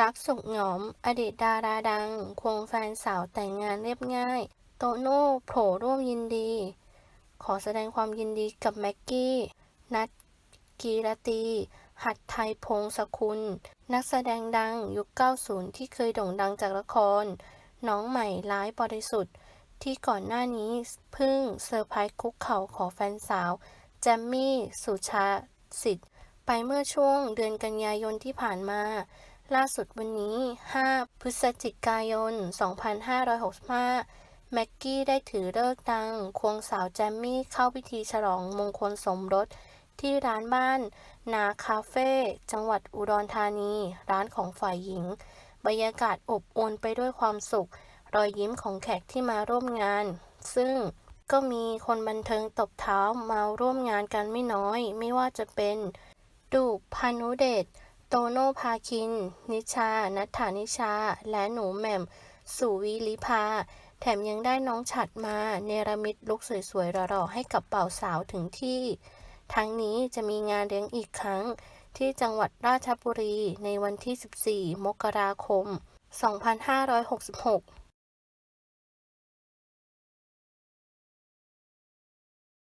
รักสุขหงอม อดีตดาราดัง ควงแฟนสาวแต่งงานเรียบง่าย โตโน่โผล่ร่วมยินดี ขอแสดงความยินดีกับแม็กกี้ นัทกีรตี หัดไทยพงศคุณ นักแสดงดังยุค 90 ที่เคยโด่งดังจากละคร น้องใหม่ร้ายบริสุทธิ์ ที่ก่อนหน้านี้เพิ่งเซอร์ไพรส์คุกเข่าขอแฟนสาว แจมมี่ สุชาสิทธิ์ ไปเมื่อช่วงเดือนกันยายนที่ผ่านมา ล่าสุดวันนี้ 5 พฤศจิกายน 2565 แม็กกี้ได้ถือเลิกดัง ควงสาวแจมมี่เข้าพิธีฉลองมงคลสมรส ที่ร้านบ้าน นาคาเฟ่ จังหวัดอุดรธานี ร้านของฝ่ายหญิง บรรยากาศอบอวลไปด้วยความสุข รอยยิ้มของแขกที่มาร่วมงาน ซึ่งก็มีคนบันเทิงตบเท้ามาร่วมงานกันไม่น้อย ไม่ว่าจะเป็นดูพานุเดช โตโน่พาคิน นิชา นัทธานิชา และหนูแหม่ม สุวิลิภา แถมยังได้น้องฉัดมา เนรมิตลุกสวยๆหล่อๆให้กับเป่าสาวถึงที่ ทั้งนี้จะมีงานเลี้ยงอีกครั้ง ที่จังหวัดราชบุรีในวันที่ 14 มกราคม 2566